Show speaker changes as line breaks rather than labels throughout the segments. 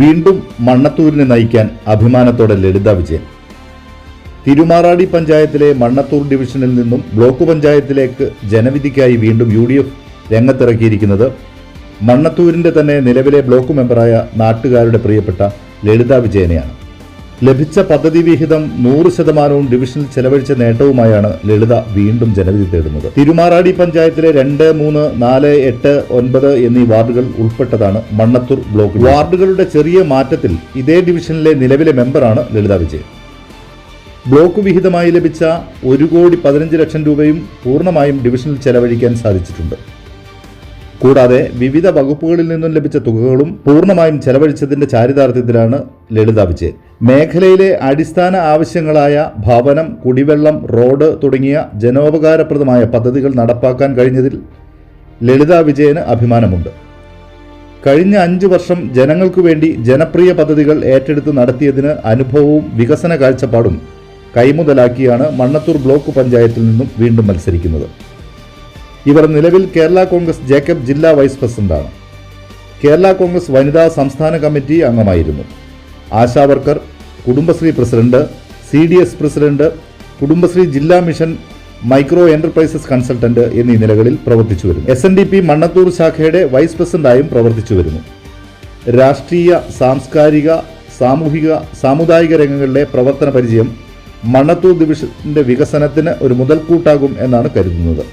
വീണ്ടും മണ്ണത്തൂരിനെ നയിക്കാൻ അഭിമാനത്തോടെ ലളിത വിജയൻ. തിരുമാറാടി പഞ്ചായത്തിലെ മണ്ണത്തൂർ ഡിവിഷനിൽ നിന്നും ബ്ലോക്ക് പഞ്ചായത്തിലേക്ക് ജനവിധിക്കായി വീണ്ടും യു ഡി എഫ് രംഗത്തിറക്കിയിരിക്കുന്നത് മണ്ണത്തൂരിന്റെ തന്നെ നിലവിലെ ബ്ലോക്ക് മെമ്പറായ നാട്ടുകാരുടെ പ്രിയപ്പെട്ട ലളിത വിജയനെയാണ്. ലഭിച്ച പദ്ധതി വിഹിതം നൂറ് ശതമാനവും ഡിവിഷനിൽ ചെലവഴിച്ച നേട്ടവുമായാണ് ലളിത വീണ്ടും ജനവിധി തേടുന്നത്. തിരുമാറാടി പഞ്ചായത്തിലെ രണ്ട് മൂന്ന് നാല് എട്ട് ഒൻപത് എന്നീ വാർഡുകൾ ഉൾപ്പെട്ടതാണ് മണ്ണത്തൂർ ബ്ലോക്ക്. വാർഡുകളുടെ ചെറിയ മാറ്റത്തിൽ ഇതേ ഡിവിഷനിലെ നിലവിലെ മെമ്പറാണ് ലളിത വിജയൻ. ബ്ലോക്ക് വിഹിതമായി ലഭിച്ച ഒരു കോടി പതിനഞ്ച് ലക്ഷം രൂപയും പൂർണമായും ഡിവിഷനിൽ ചെലവഴിക്കാൻ സാധിച്ചിട്ടുണ്ട്. കൂടാതെ വിവിധ വകുപ്പുകളിൽ നിന്നും ലഭിച്ച തുകകളും പൂർണമായും ചെലവഴിച്ചതിന്റെ ചാരിതാർത്ഥ്യത്തിലാണ് ലളിത വിജയൻ. മേഖലയിലെ അടിസ്ഥാന ആവശ്യങ്ങളായ ഭവനം കുടിവെള്ളം റോഡ് തുടങ്ങിയ ജനോപകാരപ്രദമായ പദ്ധതികൾ നടപ്പാക്കാൻ കഴിഞ്ഞതിൽ ലളിത വിജയന് അഭിമാനമുണ്ട്. കഴിഞ്ഞ അഞ്ചു വർഷം ജനങ്ങൾക്കു വേണ്ടി ജനപ്രിയ പദ്ധതികൾ ഏറ്റെടുത്ത് നടത്തിയതിന് അനുഭവവും വികസന കാഴ്ചപ്പാടും കൈമുതലാക്കിയാണ് മണ്ണത്തൂർ ബ്ലോക്ക് പഞ്ചായത്തിൽ നിന്നും വീണ്ടും മത്സരിക്കുന്നത്. ഇവർ നിലവിൽ കേരള കോൺഗ്രസ് ജേക്കബ് ജില്ലാ വൈസ് പ്രസിഡന്റാണ്. കേരള കോൺഗ്രസ് വനിതാ സംസ്ഥാന കമ്മിറ്റി അംഗമായിരുന്നു. Asha worker Kudumbashree president C D S president Kudumbashree ജില്ലാ മിഷൻ മൈക്രോ എന്റർപ്രൈസസ് കൺസൾട്ടന്റ് എന്നീ നിലകളിൽ പ്രവർത്തിച്ചു വരുന്നു. S N D P Mannathur ശാഖയുടെ വൈസ് പ്രസിഡന്റായും പ്രവർത്തിച്ചു വരുന്നു. രാഷ്ട്രീയ സാംസ്കാരിക സാമൂഹിക സാമുദായിക രംഗങ്ങളിലെ പ്രവർത്തന പരിചയം മണ്ണത്തൂർ ഡിവിഷന്റെ വികസനത്തിന് ഒരു മുതൽക്കൂട്ടാകും എന്നാണ് കരുതുന്നത്.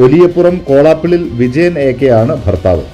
ഒലിയപ്പുറം കോളാപ്പിളിൽ വിജയൻ എ കെ ആണ് ഭർത്താവ്.